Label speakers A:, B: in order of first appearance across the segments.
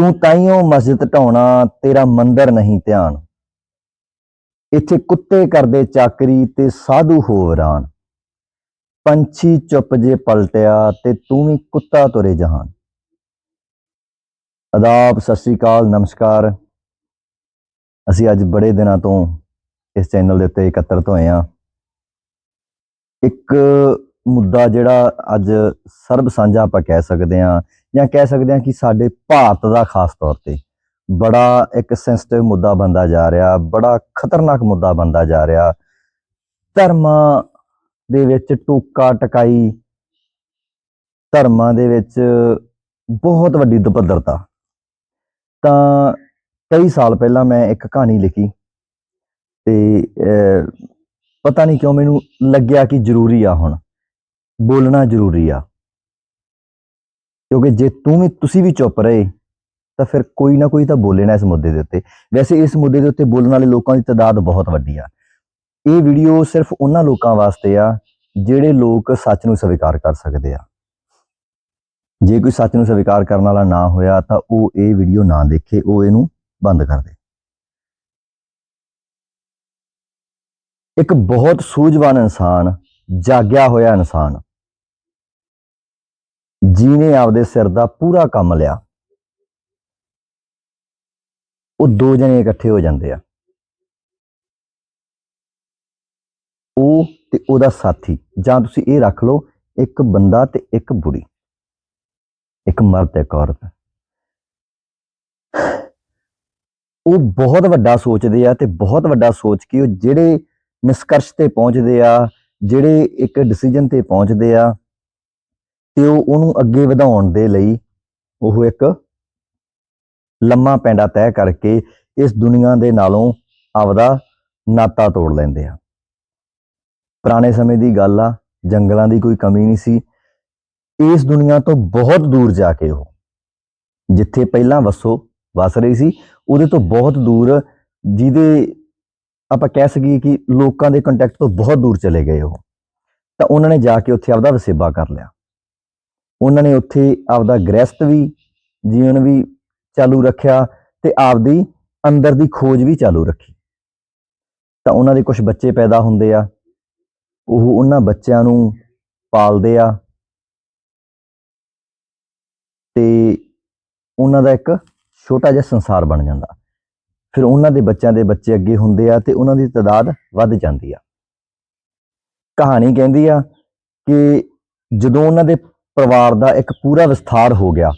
A: ਤੂੰ ਤਾਈਓ ਮਸਜਿਦ ਢਾਉਣਾ, ਤੇਰਾ ਮੰਦਰ ਨਹੀਂ ਧਿਆਨ। ਇੱਥੇ ਕੁੱਤੇ ਕਰਦੇ ਚਾਕਰੀ ਤੇ ਸਾਧੂ ਹੋ ਪੰਛੀ ਚੁੱਪ ਜੇ ਪਲਟਿਆ ਤੇ ਤੂੰ ਵੀ ਕੁੱਤਾ ਤੁਰੇ ਜਹਾਨ। ਅਦਾਬ, ਸਤਿ ਸ੍ਰੀ ਅਕਾਲ, ਨਮਸਕਾਰ। ਅਸੀਂ ਅੱਜ ਬੜੇ ਦਿਨਾਂ ਤੋਂ ਇਸ ਚੈਨਲ ਦੇ ਉੱਤੇ ਇਕੱਤਰਤ ਹੋਏ ਹਾਂ। ਇੱਕ ਮੁੱਦਾ ਜਿਹੜਾ ਅੱਜ ਸਰਬ ਸਾਂਝਾ ਆਪਾਂ ਕਹਿ ਸਕਦੇ ਹਾਂ ਜਾਂ ਕਹਿ ਸਕਦੇ ਹਾਂ ਕਿ ਸਾਡੇ ਭਾਰਤ ਦਾ ਖਾਸ ਤੌਰ ਤੇ ਬੜਾ ਇੱਕ ਸੈਂਸਿਟਿਵ ਮੁੱਦਾ ਬੰਦਾ ਜਾ ਰਿਹਾ, ਬੜਾ ਖਤਰਨਾਕ ਮੁੱਦਾ ਬੰਦਾ ਜਾ ਰਿਹਾ। ਧਰਮਾਂ ਦੇ ਵਿੱਚ ਟੋਕਾ ਟਕਾਈ, ਧਰਮਾਂ ਦੇ ਵਿੱਚ ਬਹੁਤ ਵੱਡੀ ਦੁਪੱਧਰਤਾ ਤਾਂ ਕਈ ਸਾਲ ਪਹਿਲਾਂ ਮੈਂ ਇੱਕ ਕਹਾਣੀ ਲਿਖੀ ਤੇ ਪਤਾ ਨਹੀਂ ਕਿਉਂ ਮੈਨੂੰ ਲੱਗਿਆ ਕਿ ਜ਼ਰੂਰੀ ਆ ਹੁਣ। ਬੋਲਣਾ ਜ਼ਰੂਰੀ ਆ। ਕਿਉਂਕਿ ਜੇ ਤੂੰ ਵੀ ਤੁਸੀਂ ਵੀ ਚੁੱਪ ਰਹੇ, ਤਾਂ ਫਿਰ ਕੋਈ ਨਾ ਕੋਈ ਤਾਂ ਬੋਲੇ ਨਾ ਇਸ ਮੁੱਦੇ ਦੇ ਉੱਤੇ। ਵੈਸੇ ਇਸ ਮੁੱਦੇ ਦੇ ਉੱਤੇ ਬੋਲਣ ਵਾਲੇ ਲੋਕਾਂ ਦੀ ਤਾਦਾਦ ਬਹੁਤ ਵੱਡੀ ਆ। ਇਹ ਵੀਡੀਓ ਸਿਰਫ ਉਹਨਾਂ ਲੋਕਾਂ ਵਾਸਤੇ ਆ, ਜਿਹੜੇ ਲੋਕ ਸੱਚ ਨੂੰ ਸਵੀਕਾਰ ਕਰ ਸਕਦੇ ਆ। ਜੇ ਕੋਈ ਸੱਚ ਨੂੰ ਸਵੀਕਾਰ ਕਰਨ ਵਾਲਾ ਨਾ ਹੋਇਆ, ਤਾਂ ਉਹ ਇਹ ਵੀਡੀਓ ਨਾ ਦੇਖੇ, ਉਹ ਇਹਨੂੰ ਬੰਦ ਕਰ ਦੇ। ਇੱਕ ਬਹੁਤ ਸੂਝਵਾਨ ਇਨਸਾਨ, ਜਾਗਿਆ ਹੋਇਆ ਇਨਸਾਨ ਜੀ ਨੇ ਆਪਦੇ ਸਿਰ ਦਾ ਪੂਰਾ ਕੰਮ ਲਿਆ, ਉਹ ਦੋ ਜਣੇ ਇਕੱਠੇ ਹੋ ਜਾਂਦੇ ਆ। ਉਹ ਤੇ ਉਹਦਾ ਸਾਥੀ, ਜਾਂ ਤੁਸੀਂ ਇਹ ਰੱਖ ਲਓ, ਇੱਕ ਬੰਦਾ ਤੇ ਇੱਕ ਬੁੜੀ, ਇੱਕ ਮਰਦ, ਇੱਕ ਔਰਤ। ਉਹ ਬਹੁਤ ਵੱਡਾ ਸੋਚਦੇ ਆ ਤੇ ਬਹੁਤ ਵੱਡਾ ਸੋਚ ਕੇ ਉਹ ਜਿਹੜੇ ਨਿਸ਼ਕਰਸ਼ ਤੇ ਪਹੁੰਚਦੇ ਆ, ਜਿਹੜੇ ਇੱਕ ਡਿਸੀਜਨ ਤੇ ਪਹੁੰਚਦੇ ਆ ਤੇ ਉਹ ਉਹਨੂੰ ਅੱਗੇ ਵਧਾਉਣ ਦੇ ਲਈ ਉਹ ਇੱਕ ਲੰਮਾ ਪੈਂਡਾ ਤੈਅ ਕਰਕੇ ਇਸ ਦੁਨੀਆ ਦੇ ਨਾਲੋਂ ਆਪਦਾ ਨਾਤਾ ਤੋੜ ਲੈਂਦੇ ਆ। ਪੁਰਾਣੇ ਸਮੇਂ ਦੀ ਗੱਲ ਆ, ਜੰਗਲਾਂ ਦੀ ਕੋਈ ਕਮੀ ਨਹੀਂ ਸੀ। ਇਸ ਦੁਨੀਆ ਤੋਂ ਬਹੁਤ ਦੂਰ ਜਾ ਕੇ ਉਹ, ਜਿੱਥੇ ਪਹਿਲਾਂ ਵਸੋ, ਵਸ ਰਹੀ ਸੀ, ਉਹਦੇ ਤੋਂ ਬਹੁਤ ਦੂਰ, ਜਿਹਦੇ ਆਪਾਂ ਕਹਿ ਸਕੀਏ ਕਿ ਲੋਕਾਂ ਦੇ ਕੰਟੈਕਟ ਤੋਂ ਬਹੁਤ ਦੂਰ ਚਲੇ ਗਏ ਉਹ। ਤਾਂ ਉਹਨਾਂ ਨੇ ਜਾ ਕੇ ਉੱਥੇ ਆਪਦਾ ਵਸੇਬਾ ਕਰ ਲਿਆ। ਉਹਨਾਂ ਨੇ ਉੱਥੇ ਆਪਦਾ ਗ੍ਰਸਤ ਵੀ, ਜੀਵਨ ਵੀ ਚਾਲੂ ਰੱਖਿਆ ਤੇ ਆਪਦੀ ਅੰਦਰ ਦੀ ਖੋਜ ਵੀ ਚਾਲੂ ਰੱਖੀ। ਤਾਂ ਉਹਨਾਂ ਦੇ ਕੁਝ ਬੱਚੇ ਪੈਦਾ ਹੁੰਦੇ ਆ, ਉਹ ਉਹਨਾਂ ਬੱਚਿਆਂ ਨੂੰ ਪਾਲਦੇ ਆ ਤੇ ਉਹਨਾਂ ਦਾ ਇੱਕ ਛੋਟਾ ਜਿਹਾ ਸੰਸਾਰ ਬਣ ਜਾਂਦਾ। ਫਿਰ ਉਹਨਾਂ ਦੇ ਬੱਚਿਆਂ ਦੇ ਬੱਚੇ ਅੱਗੇ ਹੁੰਦੇ ਆ ਤੇ ਉਹਨਾਂ ਦੀ ਤਾਦਾਦ ਵੱਧ ਜਾਂਦੀ ਆ। ਕਹਾਣੀ ਕਹਿੰਦੀ ਆ ਕਿ ਜਦੋਂ ਉਹਨਾਂ ਦੇ ਪਰਿਵਾਰ ਦਾ ਇੱਕ ਪੂਰਾ ਵਿਸਥਾਰ ਹੋ ਗਿਆ।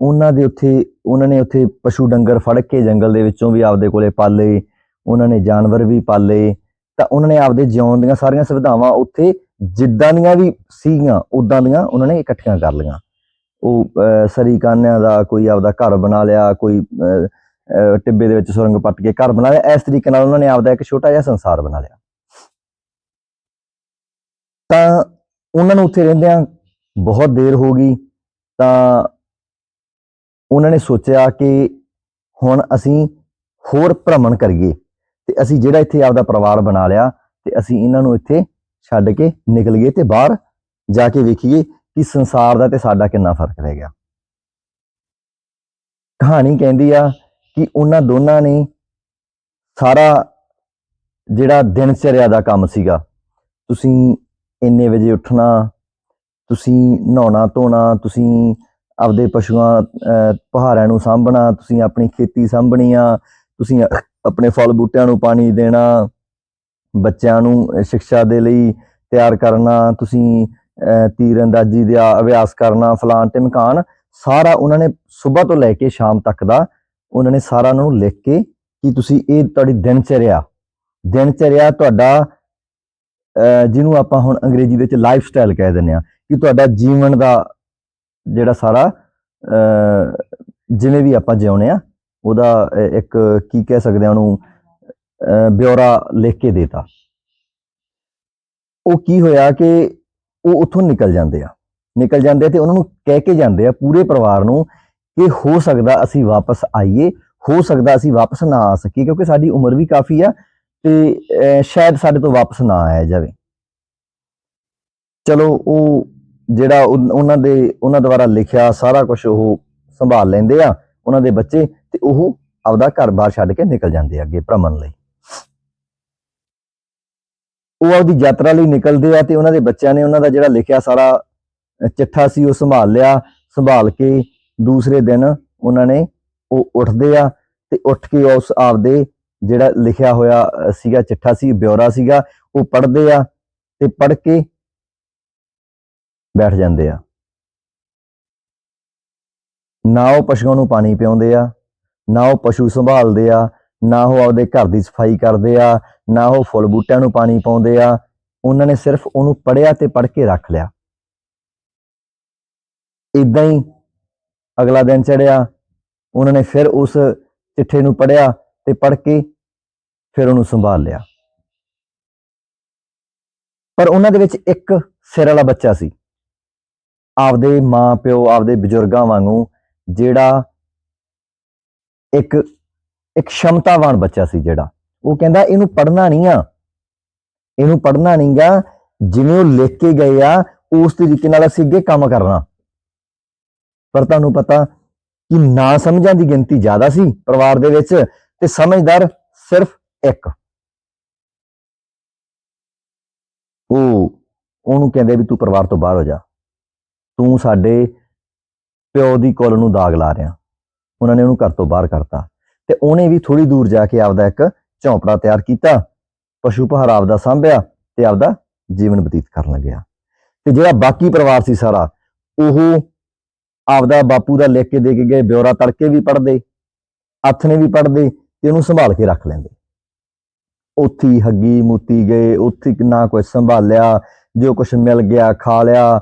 A: ਉਹਨਾਂ ਦੇ ਉੱਥੇ ਉਹਨਾਂ ਨੇ ਉੱਥੇ ਪਸ਼ੂ ਡੰਗਰ ਫੜ ਕੇ ਜੰਗਲ ਦੇ ਵਿੱਚੋਂ ਵੀ ਆਪਦੇ ਕੋਲੇ ਪਾਲੇ ਉਹਨਾਂ ਨੇ ਜਾਨਵਰ ਵੀ ਪਾਲੇ। ਤਾਂ ਉਹਨਾਂ ਨੇ ਆਪਦੇ ਜਿਉਣ ਦੀਆਂ ਸਾਰੀਆਂ ਸੁਵਿਧਾਵਾਂ ਉੱਥੇ ਜਿੱਦਾਂ ਦੀਆਂ ਵੀ ਸੀਗੀਆਂ ਉਦਾਂ ਦੀਆਂ ਉਹਨਾਂ ਨੇ ਇਕੱਠੀਆਂ ਕਰ ਲਈਆਂ। ਉਹ ਅਹ, ਸਰੀ ਕਾਨਿਆਂ ਦਾ ਕੋਈ ਆਪਦਾ ਘਰ ਬਣਾ ਲਿਆ ਕੋਈ ਅਹ, ਟਿੱਬੇ ਦੇ ਵਿੱਚ ਸੁਰੰਗ ਪੱਟ ਕੇ ਘਰ ਬਣਾ ਲਿਆ। ਇਸ ਤਰੀਕੇ ਨਾਲ ਉਹਨਾਂ ਨੇ ਆਪਦਾ ਇੱਕ ਛੋਟਾ ਜਿਹਾ ਸੰਸਾਰ ਬਣਾ ਲਿਆ। ਤਾਂ ਉਹਨਾਂ ਨੂੰ ਉੱਥੇ ਰਹਿੰਦਿਆਂ ਬਹੁਤ ਦੇਰ ਹੋ ਗਈ, ਤਾਂ ਉਹਨਾਂ ਨੇ ਸੋਚਿਆ ਕਿ ਹੁਣ ਅਸੀਂ ਹੋਰ ਭ੍ਰਮਣ ਕਰੀਏ ਤੇ ਅਸੀਂ ਜਿਹੜਾ ਇੱਥੇ ਆਪਦਾ ਪਰਿਵਾਰ ਬਣਾ ਲਿਆ ਤੇ ਅਸੀਂ ਇਹਨਾਂ ਨੂੰ ਇੱਥੇ ਛੱਡ ਕੇ ਨਿਕਲ ਗਏ ਤੇ ਬਾਹਰ ਜਾ ਕੇ ਵੇਖੀਏ ਕਿ ਸੰਸਾਰ ਦਾ ਤੇ ਸਾਡਾ ਕਿੰਨਾ ਫ਼ਰਕ ਰਹਿ ਗਿਆ। ਕਹਾਣੀ ਕਹਿੰਦੀ ਆ ਕਿ ਉਹਨਾਂ ਦੋਨਾਂ ਨੇ ਸਾਰਾ ਜਿਹੜਾ ਦਿਨਚਰਿਆ ਦਾ ਕੰਮ ਸੀਗਾ, ਤੁਸੀਂ ਇੰਨੇ ਵਜੇ ਉੱਠਣਾ ਤੁਸੀਂ ਨਹਾਉਣਾ ਧੋਣਾ ਤੁਸੀਂ ਆਪਦੇ ਪਸ਼ੂਆਂ ਅਹ, ਪਹਾੜਾਂ ਨੂੰ ਸਾਂਭਣਾ ਤੁਸੀਂ ਆਪਣੀ ਖੇਤੀ ਸਾਂਭਣੀ ਆ ਤੁਸੀਂ ਆਪਣੇ ਫਲ ਬੂਟਿਆਂ ਨੂੰ ਪਾਣੀ ਦੇਣਾ ਬੱਚਿਆਂ ਨੂੰ ਅ, ਸਿੱਖਿਆ ਦੇ ਲਈ ਤਿਆਰ ਕਰਨਾ ਤੁਸੀਂ ਅਹ, ਤੀਰ ਅੰਦਾਜ਼ੀ ਦਾ ਅਭਿਆਸ ਕਰਨਾ ਫਲਾਣ ਤੇ ਮਕਾਨ ਸਾਰਾ ਉਹਨਾਂ ਨੇ ਸਵੇਰ ਤੋਂ ਲੈ ਕੇ ਸ਼ਾਮ ਤੱਕ ਦਾ ਉਹਨਾਂ ਨੇ ਸਾਰਾ ਉਹਨਾਂ ਨੂੰ ਲਿਖ ਕੇ ਕਿ ਤੁਸੀਂ ਇਹ ਤੁਹਾਡੀ ਦਿਨਚਰਿਆ ਦਿਨਚਰਿਆ ਤੁਹਾਡਾ ਅਹ, ਜਿਹਨੂੰ ਆਪਾਂ ਹੁਣ ਅੰਗਰੇਜ਼ੀ ਦੇ ਵਿੱਚ ਲਾਈਫ ਸਟਾਈਲ ਕਹਿ ਦਿੰਦੇ ਆ ਕਿ ਤੁਹਾਡਾ ਜੀਵਨ ਦਾ ਜਿਹੜਾ ਸਾਰਾ ਅਹ, ਜਿਵੇਂ ਵੀ ਆਪਾਂ ਜਿਉਣੇ ਆ ਉਹਦਾ ਇੱਕ ਕੀ ਕਹਿ ਸਕਦੇ ਆ ਉਹਨੂੰ ਅਹ, ਬਿਉਰਾ ਲਿਖ ਕੇ ਦੇਤਾ। ਉਹ ਕੀ ਹੋਇਆ ਕਿ ਉਹ ਉੱਥੋਂ ਨਿਕਲ ਜਾਂਦੇ ਆ। ਨਿਕਲ ਜਾਂਦੇ ਆ ਤੇ ਉਹਨਾਂ ਨੂੰ ਕਹਿ ਕੇ ਜਾਂਦੇ ਆ ਪੂਰੇ ਪਰਿਵਾਰ ਨੂੰ ਕਿ ਹੋ ਸਕਦਾ ਅਸੀਂ ਵਾਪਸ ਆਈਏ ਹੋ ਸਕਦਾ ਅਸੀਂ ਵਾਪਸ ਨਾ ਆ ਸਕੀਏ ਕਿਉਂਕਿ ਸਾਡੀ ਉਮਰ ਵੀ ਕਾਫੀ ਆ ਤੇ ਅਹ, ਸ਼ਾਇਦ ਸਾਡੇ ਤੋਂ ਵਾਪਸ ਨਾ ਆਇਆ ਜਾਵੇ। ਚਲੋ ਉਹ ਜਿਹੜਾ ਉਹਨਾਂ ਦੇ, ਉਹਨਾਂ ਦੁਆਰਾ ਲਿਖਿਆ ਸਾਰਾ ਕੁਝ ਉਹ ਸੰਭਾਲ ਲੈਂਦੇ ਆ, ਉਹਨਾਂ ਦੇ ਬੱਚੇ ਤੇ ਉਹ ਆਪਦਾ ਘਰ-ਬਾਰ ਛੱਡ ਕੇ ਨਿਕਲ ਜਾਂਦੇ ਆ ਅੱਗੇ ਭ੍ਰਮਣ ਲਈ। ਉਹ ਆਪਦੀ ਯਾਤਰਾ ਲਈ ਨਿਕਲਦੇ ਆ ਤੇ ਉਹਨਾਂ ਦੇ ਬੱਚਿਆਂ ਨੇ ਉਹਨਾਂ ਦਾ ਜਿਹੜਾ ਲਿਖਿਆ ਸਾਰਾ ਚਿੱਠਾ ਸੀ ਉਹ ਸੰਭਾਲ ਲਿਆ, ਸੰਭਾਲ ਕੇ ਦੂਸਰੇ ਦਿਨ ਉਹਨਾਂ ਨੇ ਉਹ ਉੱਠਦੇ ਆ ਤੇ ਉੱਠ ਕੇ ਉਸ ਆਪਦੇ ਜਿਹੜਾ ਲਿਖਿਆ ਹੋਇਆ ਸੀਗਾ, ਚਿੱਠਾ ਸੀ ਬਿਉਰਾ ਸੀਗਾ, ਉਹ ਪੜ੍ਹਦੇ ਆ ਤੇ ਪੜ੍ਹ ਕੇ ਬੈਠ ਜਾਂਦੇ ਆ। ਨਾ ਉਹ ਪਸ਼ੂਆਂ ਨੂੰ ਪਾਣੀ ਪਿਆਉਂਦੇ ਆ, ਨਾ ਉਹ ਪਸ਼ੂ ਸੰਭਾਲਦੇ ਆ, ਨਾ ਉਹ ਆਪਦੇ ਘਰ ਦੀ ਸਫ਼ਾਈ ਕਰਦੇ ਆ, ਨਾ ਉਹ ਫੁੱਲ ਬੂਟਿਆਂ ਨੂੰ ਪਾਣੀ ਪਾਉਂਦੇ ਆ। ਉਹਨਾਂ ਨੇ ਸਿਰਫ ਉਹਨੂੰ ਪੜਿਆ ਤੇ ਪੜ ਕੇ ਰੱਖ ਲਿਆ। ਇਦਾਂ ਹੀ ਅਗਲਾ ਦਿਨ ਚੜਿਆ ਉਹਨਾਂ ਨੇ ਫਿਰ ਉਸ ਚਿੱਠੇ ਨੂੰ ਪੜਿਆ ਤੇ ਪੜ ਕੇ ਫਿਰ ਉਹਨੂੰ ਸੰਭਾਲ ਲਿਆ। ਪਰ ਉਹਨਾਂ ਦੇ ਵਿੱਚ ਇੱਕ ਸਿਰ ਵਾਲਾ ਬੱਚਾ ਸੀ। ਆਪਦੇ ਮਾਂ ਪਿਓ ਆਪਦੇ ਬਜ਼ੁਰਗਾਂ ਵਾਂਗੂ ਜਿਹੜਾ ਇੱਕ ਇੱਕ ਸ਼ਮਤਾਵਾਨ ਬੱਚਾ ਸੀ ਜਿਹੜਾ, ਉਹ ਕਹਿੰਦਾ ਇਹਨੂੰ ਪੜਨਾ ਨਹੀਂ ਆ। ਇਹਨੂੰ ਪੜਨਾ ਨਹੀਂਗਾ ਜਿਵੇਂ ਉਹ ਲਿਖ ਕੇ ਗਏ ਆ, ਉਸ ਤਰੀਕੇ ਨਾਲ ਅਸੀਂ ਅੱਗੇ ਕੰਮ ਕਰਨਾ। ਪਰ ਤੁਹਾਨੂੰ ਪਤਾ ਕਿ ਨਾ ਸਮਝਾਂ ਦੀ ਗਿਣਤੀ ਜ਼ਿਆਦਾ ਸੀ ਪਰਿਵਾਰ ਦੇ ਵਿੱਚ ਤੇ ਸਮਝਦਾਰ ਸਿਰਫ ਇੱਕ। ਉਹ, ਉਹਨੂੰ ਕਹਿੰਦੇ ਵੀ ਤੂੰ ਪਰਿਵਾਰ ਤੋਂ ਬਾਹਰ ਹੋ ਜਾ। ਤੂੰ ਸਾਡੇ ਪਿਓ ਦੀ ਕੁੱਲ ਨੂੰ ਦਾਗ ਲਾ ਰਿਹਾ। ਉਹਨਾਂ ਨੇ ਉਹਨੂੰ ਘਰ ਤੋਂ ਬਾਹਰ ਕਰਤਾ। ਤੇ ਉਹਨੇ ਵੀ ਥੋੜੀ ਦੂਰ ਜਾ ਕੇ ਆਪਦਾ ਇੱਕ ਝੌਂਪੜਾ ਤਿਆਰ ਕੀਤਾ। ਪਸ਼ੂ ਪਹਾਰਾ ਆਪਦਾ ਸਾਂਭਿਆ ਤੇ ਆਪਦਾ ਜੀਵਨ ਬਤੀਤ ਕਰਨ ਲੱਗਿਆ। ਤੇ ਜਿਹੜਾ ਬਾਕੀ ਪਰਿਵਾਰ ਸੀ ਸਾਰਾ, ਉਹ ਆਪਦਾ ਬਾਪੂ ਦਾ ਲਿਖ ਕੇ ਦੇ ਕੇ ਗਏ ਬਿਉਰਾ ਤੜਕੇ ਵੀ ਪੜਦੇ ਹੱਥ ਨੇ ਵੀ ਪੜਦੇ ਤੇ ਉਹਨੂੰ ਸੰਭਾਲ ਕੇ ਰੱਖ ਲੈਂਦੇ। ਉੱਥੇ ਹੱਗੀ ਮੂਤੀ ਗਏ, ਉੱਥੇ ਕਿੰਨਾ ਨਾ ਕੁਝ ਸੰਭਾਲਿਆ, ਜੋ ਕੁਝ ਮਿਲ ਗਿਆ ਖਾ ਲਿਆ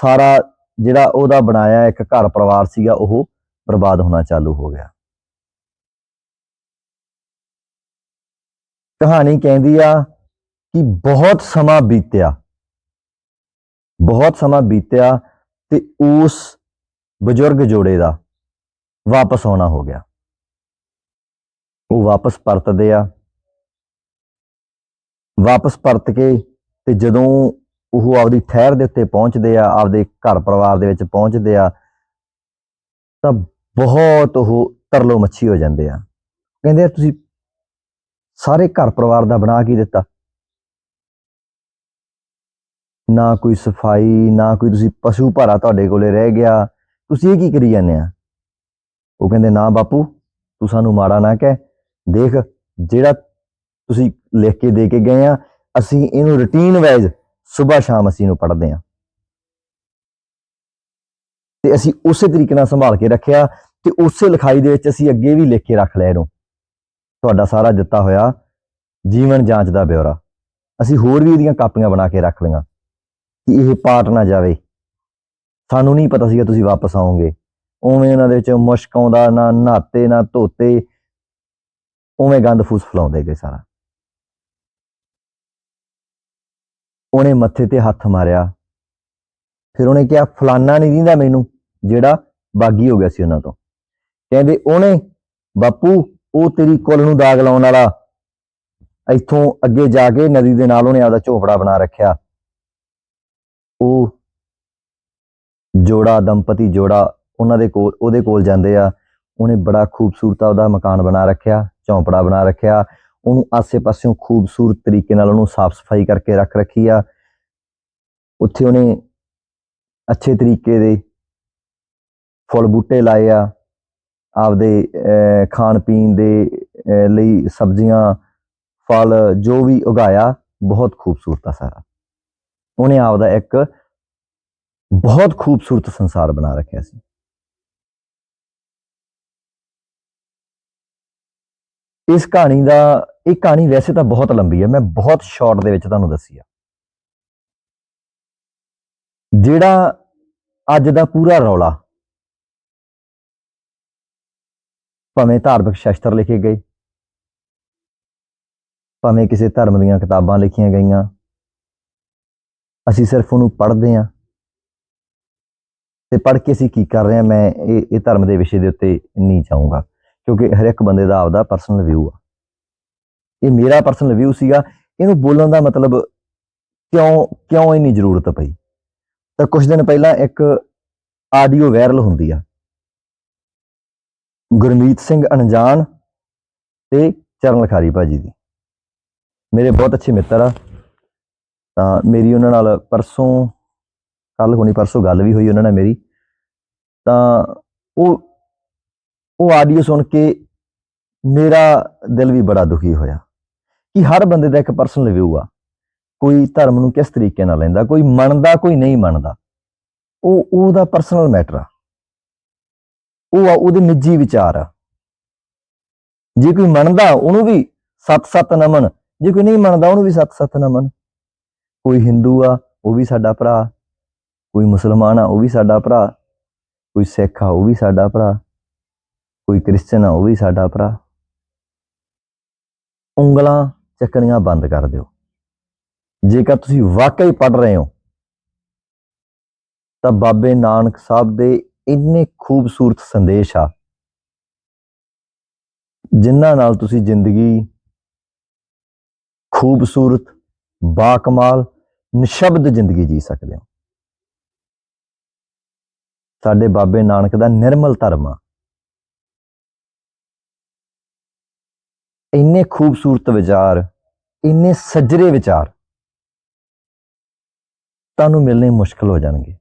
A: ਸਾਰਾ ਜਿਹੜਾ ਉਹਦਾ ਬਣਾਇਆ ਇੱਕ ਘਰ ਪਰਿਵਾਰ ਸੀਗਾ, ਉਹ ਬਰਬਾਦ ਹੋਣਾ ਚਾਲੂ ਹੋ ਗਿਆ। ਕਹਾਣੀ ਕਹਿੰਦੀ ਆ ਕਿ ਬਹੁਤ ਸਮਾਂ ਬੀਤਿਆ। ਬਹੁਤ ਸਮਾਂ ਬੀਤਿਆ ਤੇ ਉਸ ਬਜ਼ੁਰਗ ਜੋੜੇ ਦਾ ਵਾਪਸ ਆਉਣਾ ਹੋ ਗਿਆ। ਉਹ ਵਾਪਸ ਪਰਤਦੇ ਆ। ਵਾਪਸ ਪਰਤ ਕੇ ਤੇ ਜਦੋਂ ਉਹ ਆਪਦੀ ਠਹਿਰ ਦੇ ਉੱਤੇ ਪਹੁੰਚਦੇ ਆ, ਆਪਦੇ ਘਰ ਪਰਿਵਾਰ ਦੇ ਵਿੱਚ ਪਹੁੰਚਦੇ ਆ, ਤਾਂ ਬਹੁਤ ਉਹ ਤਰਲੋ ਮੱਛੀ ਹੋ ਜਾਂਦੇ ਆ। ਕਹਿੰਦੇ ਆ, ਤੁਸੀਂ ਸਾਰੇ ਘਰ ਪਰਿਵਾਰ ਦਾ ਬਣਾ ਕੀ ਦਿੱਤਾ? ਨਾ ਕੋਈ ਸਫ਼ਾਈ, ਨਾ ਕੋਈ ਤੁਸੀਂ ਪਸ਼ੂ ਭਾਰਾ ਤੁਹਾਡੇ ਕੋਲੇ ਰਹਿ ਗਿਆ। ਤੁਸੀਂ ਇਹ ਕੀ ਕਰੀ ਜਾਂਦੇ ਆ? ਉਹ ਕਹਿੰਦੇ, ਨਾ ਬਾਪੂ, ਤੂੰ ਸਾਨੂੰ ਮਾੜਾ ਨਾ ਕਹਿ। ਦੇਖ, ਜਿਹੜਾ ਤੁਸੀਂ ਲਿਖ ਕੇ ਦੇ ਕੇ ਗਏ ਆ, ਅਸੀਂ ਇਹਨੂੰ ਰੁਟੀਨ ਵਾਈਜ਼ ਸਵੇਰ ਸ਼ਾਮ ਅਸੀਂ ਇਹਨੂੰ ਪੜ੍ਹਦੇ ਹਾਂ। ਤੇ ਅਸੀਂ ਉਸੇ ਤਰੀਕੇ ਨਾਲ ਸੰਭਾਲ ਕੇ ਰੱਖਿਆ ਤੇ ਉਸੇ ਲਿਖਾਈ ਦੇ ਵਿੱਚ ਅਸੀਂ ਅੱਗੇ ਵੀ ਲਿਖ ਕੇ ਰੱਖ ਲਿਆ ਇਹਨੂੰ। ਤੁਹਾਡਾ ਸਾਰਾ ਦਿੱਤਾ ਹੋਇਆ ਜੀਵਨ ਜਾਂਚ ਦਾ ਬਿਉਰਾ ਅਸੀਂ ਹੋਰ ਵੀ ਇਹਦੀਆਂ ਕਾਪੀਆਂ ਬਣਾ ਕੇ ਰੱਖ ਲਈਆਂ ਕਿ ਇਹ ਪਾਟ ਨਾ ਜਾਵੇ। ਸਾਨੂੰ ਨਹੀਂ ਪਤਾ ਸੀਗਾ ਤੁਸੀਂ ਵਾਪਸ ਆਓਗੇ। ਉਵੇਂ ਉਹਨਾਂ ਦੇ ਵਿੱਚ ਮੁਸ਼ਕ ਆਉਂਦਾ, ਨਾ ਨਹਾਤੇ ਨਾ ਧੋਤੇ, ਉਵੇਂ ਗੰਦ ਫੂਸ ਫਲਾਉਂਦੇ ਗਏ ਸਾਰਾ। ਉਹਨੇ ਮੱਥੇ ਤੇ ਹੱਥ ਮਾਰਿਆ। ਫਿਰ ਉਹਨੇ ਕਿਹਾ, ਫਲਾਨਾ ਨਹੀਂ ਦਿੰਦਾ ਮੈਨੂੰ, ਜਿਹੜਾ ਬਾਗੀ ਹੋ ਗਿਆ ਸੀ ਉਹਨਾਂ ਤੋਂ। ਕਹਿੰਦੇ, ਉਹਨੇ, ਬਾਪੂ, ਉਹ ਤੇਰੀ ਕੁੱਲ ਨੂੰ ਦਾਗ ਲਾਉਣ ਵਾਲਾ। ਇੱਥੋਂ ਅੱਗੇ ਜਾ ਕੇ ਨਦੀ ਦੇ ਨਾਲ ਉਹਨੇ ਆਪਦਾ ਝੋਪੜਾ ਬਣਾ ਰੱਖਿਆ। ਉਹ ਜੋੜਾ, ਦੰਪਤੀ ਜੋੜਾ ਉਹਨਾਂ ਦੇ ਕੋਲ, ਉਹਦੇ ਕੋਲ ਜਾਂਦੇ ਆ। ਉਹਨੇ ਬੜਾ ਖੂਬਸੂਰਤ ਉਹਦਾ ਮਕਾਨ ਬਣਾ ਰੱਖਿਆ, ਝੌਂਪੜਾ ਬਣਾ ਰੱਖਿਆ। ਉਹਨੂੰ ਆਸੇ-ਪਾਸਿਓਂ ਖੂਬਸੂਰਤ ਤਰੀਕੇ ਨਾਲ ਉਹਨੂੰ ਸਾਫ਼ ਸਫ਼ਾਈ ਕਰਕੇ ਰੱਖ ਰੱਖੀ ਆ। ਉੱਥੇ ਉਹਨੇ ਅੱਛੇ ਤਰੀਕੇ ਦੇ ਫੁੱਲ ਬੂਟੇ ਲਾਏ ਆ। ਆਪਦੇ ਖਾਣ ਪੀਣ ਦੇ ਲਈ ਸਬਜ਼ੀਆਂ, ਫਲ ਜੋ ਵੀ ਉਗਾਇਆ, ਬਹੁਤ ਖੂਬਸੂਰਤ ਆ ਸਾਰਾ। ਉਹਨੇ ਆਪਦਾ ਇੱਕ ਬਹੁਤ ਖੂਬਸੂਰਤ ਸੰਸਾਰ ਬਣਾ ਰੱਖਿਆ ਸੀ। ਇਸ ਕਹਾਣੀ ਦਾ ਇਹ ਕਹਾਣੀ ਵੈਸੇ ਤਾਂ ਬਹੁਤ ਲੰਬੀ ਹੈ, ਮੈਂ ਬਹੁਤ ਸ਼ਾਰਟ ਦੇ ਵਿੱਚ ਤੁਹਾਨੂੰ ਦੱਸੀ ਆ। ਜਿਹੜਾ ਅੱਜ ਦਾ ਪੂਰਾ ਰੌਲਾ, ਭਾਵੇਂ ਧਾਰਮਿਕ ਸ਼ਾਸਤਰ ਲਿਖੇ ਗਏ, ਭਾਵੇਂ ਕਿਸੇ ਧਰਮ ਦੀਆਂ ਕਿਤਾਬਾਂ ਲਿਖੀਆਂ ਗਈਆਂ, ਅਸੀਂ ਸਿਰਫ ਉਹਨੂੰ ਪੜ੍ਹਦੇ ਹਾਂ। ਤੇ ਪੜ੍ਹ ਕੇ ਅਸੀਂ ਕੀ ਕਰ ਰਹੇ ਹਾਂ, ਮੈਂ ਇਹ ਇਹ ਧਰਮ ਦੇ ਵਿਸ਼ੇ ਦੇ ਉੱਤੇ ਨਹੀਂ ਚਾਹੂੰਗਾ ਕਿਉਂਕਿ ਹਰ ਇੱਕ ਬੰਦੇ ਦਾ ਆਪਦਾ ਪਰਸਨਲ ਵਿਊ ਆ। ਇਹ ਮੇਰਾ ਪਰਸਨਲ ਵਿਊ ਸੀਗਾ। ਇਹਨੂੰ ਬੋਲਣ ਦਾ ਮਤਲਬ ਕਿਉਂ ਕਿਉਂ ਇੰਨੀ ਜ਼ਰੂਰਤ ਪਈ? ਤਾਂ ਕੁਝ ਦਿਨ ਪਹਿਲਾਂ ਇੱਕ ਆਡੀਓ ਵਾਇਰਲ ਹੁੰਦੀ ਆ। ਗੁਰਮੀਤ ਸਿੰਘ ਅਣਜਾਣ ਤੇ ਚਰਨ ਲਖਾਰੀ ਭਾਜੀ ਦੀ। ਮੇਰੇ ਬਹੁਤ ਅੱਛੇ ਮਿੱਤਰ ਆ। ਤਾਂ ਮੇਰੀ ਉਹਨਾਂ ਨਾਲ ਪਰਸੋਂ ਕੱਲ ਹੋਣੀ ਪਰਸੋਂ ਗੱਲ ਵੀ ਹੋਈ ਉਹਨਾਂ ਨਾਲ ਮੇਰੀ। ਤਾਂ ਉਹ ਉਹ ਆਡੀਓ ਸੁਣ ਕੇ ਮੇਰਾ ਦਿਲ ਵੀ ਬੜਾ ਦੁਖੀ ਹੋਇਆ। ਕਿ ਹਰ ਬੰਦੇ ਦਾ ਇੱਕ ਪਰਸਨਲ ਵਿਊ ਆ। ਕੋਈ ਧਰਮ ਨੂੰ ਕਿਸ ਤਰੀਕੇ ਨਾਲ ਲੈਂਦਾ, ਕੋਈ ਮੰਨਦਾ, ਕੋਈ ਨਹੀਂ ਮੰਨਦਾ। ਉਹ, ਉਹਦਾ ਪਰਸਨਲ ਮੈਟਰ ਆ। ਉਹ ਆ, ਉਹਦੇ ਨਿੱਜੀ ਵਿਚਾਰ ਆ। ਜੇ ਕੋਈ ਮੰਨਦਾ, ਉਹਨੂੰ ਵੀ ਸੱਤ ਸੱਤ ਨਮਨ। ਜੇ ਕੋਈ ਨਹੀਂ ਮੰਨਦਾ, ਉਹਨੂੰ ਵੀ ਸੱਤ ਸੱਤ ਨਮਨ। ਕੋਈ ਹਿੰਦੂ ਆ, ਉਹ ਵੀ ਸਾਡਾ ਭਰਾ। ਕੋਈ ਮੁਸਲਮਾਨ ਆ, ਉਹ ਵੀ ਸਾਡਾ ਭਰਾ। ਕੋਈ ਸਿੱਖ ਆ, ਉਹ ਵੀ ਸਾਡਾ ਭਰਾ। ਕੋਈ ਕ੍ਰਿਸਚਨ ਆ, ਉਹ ਵੀ ਸਾਡਾ ਭਰਾ। ਉਂਗਲਾਂ ਚੱਕਣੀਆਂ ਬੰਦ ਕਰ ਦਿਓ। ਜੇਕਰ ਤੁਸੀਂ ਵਾਕਈ ਪੜ ਰਹੇ ਹੋ, ਤਾਂ ਬਾਬੇ ਨਾਨਕ ਸਾਹਿਬ ਦੇ ਇੰਨੇ ਖੂਬਸੂਰਤ ਸੰਦੇਸ਼ ਆ, ਜਿਨ੍ਹਾਂ ਨਾਲ ਤੁਸੀਂ ਜ਼ਿੰਦਗੀ, ਖੂਬਸੂਰਤ, ਬਾਕਮਾਲ, ਨਿਸ਼ਬਦ ਜ਼ਿੰਦਗੀ ਜੀ ਸਕਦੇ ਹੋ। ਸਾਡੇ ਬਾਬੇ ਨਾਨਕ ਦਾ ਨਿਰਮਲ ਧਰਮ ਆ। ਇੰਨੇ ਖੂਬਸੂਰਤ ਵਿਚਾਰ, ਇੰਨੇ ਸੱਜਰੇ ਵਿਚਾਰ ਤੁਹਾਨੂੰ ਮਿਲਣੇ ਮੁਸ਼ਕਲ ਹੋ ਜਾਣਗੇ।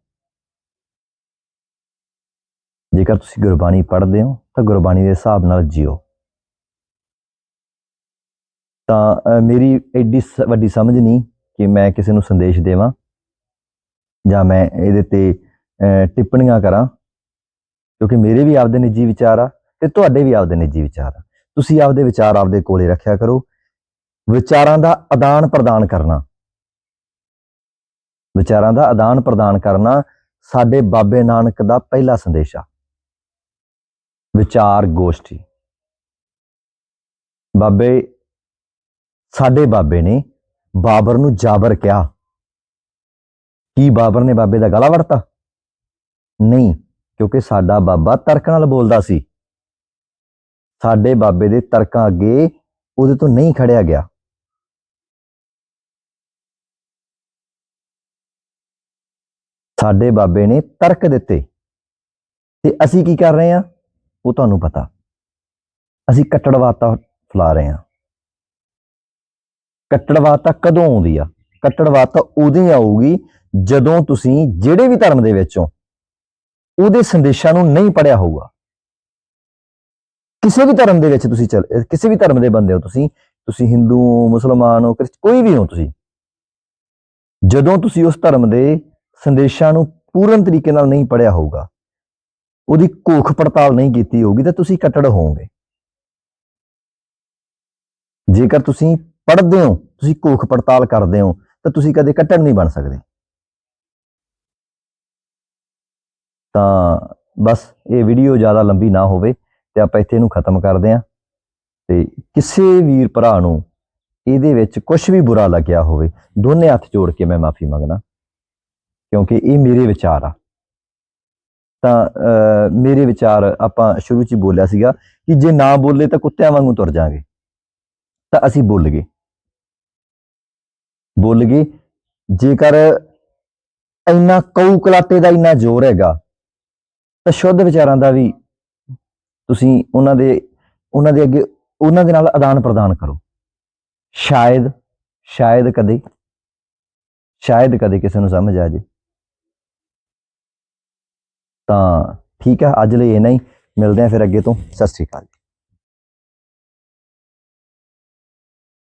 A: ਜੇਕਰ ਤੁਸੀਂ ਗੁਰਬਾਣੀ ਪੜ੍ਹਦੇ ਹੋ, ਤਾਂ ਗੁਰਬਾਣੀ ਦੇ ਹਿਸਾਬ ਨਾਲ ਜਿਓ। ਤਾਂ ਮੇਰੀ ਐਡੀ ਸ- ਵੱਡੀ ਸਮਝ ਨਹੀਂ ਕਿ ਮੈਂ ਕਿਸੇ ਨੂੰ ਸੰਦੇਸ਼ ਦੇਵਾਂ ਜਾਂ ਮੈਂ ਇਹਦੇ ਤੇ ਟਿੱਪਣੀਆਂ ਕਰਾਂ, ਕਿਉਂਕਿ ਮੇਰੇ ਵੀ ਆਪਦੇ ਨਿੱਜੀ ਵਿਚਾਰ ਆ ਤੇ ਤੁਹਾਡੇ ਵੀ ਆਪਦੇ ਨਿੱਜੀ ਵਿਚਾਰ ਆ। ਤੁਸੀਂ ਆਪਦੇ ਵਿਚਾਰ ਆਪਦੇ ਕੋਲੇ ਰੱਖਿਆ ਕਰੋ। ਵਿਚਾਰਾਂ ਦਾ ਆਦਾਨ ਪ੍ਰਦਾਨ ਕਰਨਾ। ਵਿਚਾਰਾਂ ਦਾ ਆਦਾਨ ਪ੍ਰਦਾਨ ਕਰਨਾ ਸਾਡੇ ਬਾਬੇ ਨਾਨਕ ਦਾ ਪਹਿਲਾ ਸੰਦੇਸ਼ ਆ। ਵਿਚਾਰ ਗੋਸ਼ਟੀ ਬਾਬੇ, ਸਾਡੇ ਬਾਬੇ ਨੇ ਬਾਬਰ ਨੂੰ ਜਾਬਰ ਕਿਹਾ। ਕੀ ਬਾਬਰ ਨੇ ਬਾਬੇ ਦਾ ਗਲਾ ਵੜਤਾ ਨਹੀਂ, ਕਿਉਂਕਿ ਸਾਡਾ ਬਾਬਾ ਤਰਕ ਨਾਲ ਬੋਲਦਾ ਸੀ। ਸਾਡੇ ਬਾਬੇ ਦੇ ਤਰਕਾਂ ਅੱਗੇ ਉਹਦੇ ਤੋਂ ਨਹੀਂ ਖੜਿਆ ਗਿਆ। ਸਾਡੇ ਬਾਬੇ ਨੇ ਤਰਕ ਦਿੱਤੇ। ਤੇ ਅਸੀਂ ਕੀ ਕਰ ਰਹੇ ਹਾਂ? ਉਹ ਤੁਹਾਨੂੰ ਪਤਾ। ਅਸੀਂ ਕੱਟੜਵਾਤਾ ਫਲਾ ਰਹੇ ਹਾਂ। ਕੱਟੜਵਾਤਾ ਕਦੋਂ ਆਉਂਦੀ ਆ? ਕੱਟੜਵਾਤਾ ਉਦੋਂ ਹੀ ਆਊਗੀ ਜਦੋਂ ਤੁਸੀਂ ਜਿਹੜੇ ਵੀ ਧਰਮ ਦੇ ਵਿੱਚੋਂ ਉਹਦੇ ਸੰਦੇਸ਼ਾਂ ਨੂੰ ਨਹੀਂ ਪੜਿਆ ਹੋਊਗਾ। ਕਿਸੇ ਵੀ ਧਰਮ ਦੇ ਵਿੱਚ ਤੁਸੀਂ ਚੱਲ ਕਿਸੇ ਵੀ ਧਰਮ ਦੇ ਬੰਦੇ ਹੋ ਤੁਸੀਂ ਤੁਸੀਂ ਹਿੰਦੂ ਹੋ ਮੁਸਲਮਾਨ ਹੋ ਕ੍ਰਿਸਚ ਕੋਈ ਵੀ ਹੋ ਤੁਸੀਂ। ਜਦੋਂ ਤੁਸੀਂ ਉਸ ਧਰਮ ਦੇ ਸੰਦੇਸ਼ਾਂ ਨੂੰ ਪੂਰਨ ਤਰੀਕੇ ਨਾਲ ਨਹੀਂ ਪੜਿਆ ਹੋਊਗਾ, ਉਹਦੀ ਕੋਖ ਪੜਤਾਲ ਨਹੀਂ ਕੀਤੀ ਹੋਊਗੀ, ਤਾਂ ਤੁਸੀਂ ਕੱਟੜ ਹੋਵੋਗੇ। ਜੇਕਰ ਤੁਸੀਂ ਪੜ੍ਹਦੇ ਹੋ, ਤੁਸੀਂ ਕੋਖ ਪੜਤਾਲ ਕਰਦੇ ਹੋ, ਤਾਂ ਤੁਸੀਂ ਕਦੇ ਕੱਟੜ ਨਹੀਂ ਬਣ ਸਕਦੇ। ਤਾਂ ਬਸ, ਇਹ ਵੀਡੀਓ ਜ਼ਿਆਦਾ ਲੰਬੀ ਨਾ ਹੋਵੇ। ਤੇ ਆਪਾਂ ਇੱਥੇ ਇਹਨੂੰ ਖਤਮ ਕਰਦੇ ਹਾਂ। ਤੇ ਕਿਸੇ ਵੀਰ ਭਰਾ ਨੂੰ ਇਹਦੇ ਵਿੱਚ ਕੁਝ ਵੀ ਬੁਰਾ ਲੱਗਿਆ ਹੋਵੇ, ਦੋਨੇ ਹੱਥ ਜੋੜ ਕੇ ਮੈਂ ਮਾਫੀ ਮੰਗਣਾ ਕਿਉਂਕਿ ਇਹ ਮੇਰੇ ਵਿਚਾਰ ਆ। ਤਾਂ ਮੇਰੇ ਵਿਚਾਰ ਆਪਾਂ ਸ਼ੁਰੂ ਚ ਹੀ ਬੋਲਿਆ ਸੀਗਾ ਕਿ ਜੇ ਨਾ ਬੋਲੇ ਤਾਂ ਕੁੱਤਿਆਂ ਵਾਂਗੂ ਤੁਰ ਜਾਾਂਗੇ। ਤਾਂ ਅਸੀਂ ਬੋਲ ਗਏ। ਬੋਲ ਗਏ। ਜੇਕਰ ਇੰਨਾ ਕਊ ਕਲਾਤੇ ਦਾ ਇੰਨਾ ਜ਼ੋਰ ਹੈਗਾ, ਤਾਂ ਸ਼ੁੱਧ ਵਿਚਾਰਾਂ ਦਾ ਵੀ ਤੁਸੀਂ ਉਹਨਾਂ ਦੇ ਉਹਨਾਂ ਦੇ ਅੱਗੇ, ਉਹਨਾਂ ਦੇ ਨਾਲ ਆਦਾਨ ਪ੍ਰਦਾਨ ਕਰੋ। ਸ਼ਾਇਦ ਸ਼ਾਇਦ ਕਦੇ ਸ਼ਾਇਦ ਕਦੇ ਕਿਸੇ ਨੂੰ ਸਮਝ ਆ ਜੇ। ਤਾਂ ਠੀਕ ਹੈ ਅੱਜ ਲਈ ਇੰਨਾ ਹੀ। ਮਿਲਦੇ ਆ ਫਿਰ ਅੱਗੇ ਤੋਂ। ਸਤਿ ਸ੍ਰੀ ਅਕਾਲ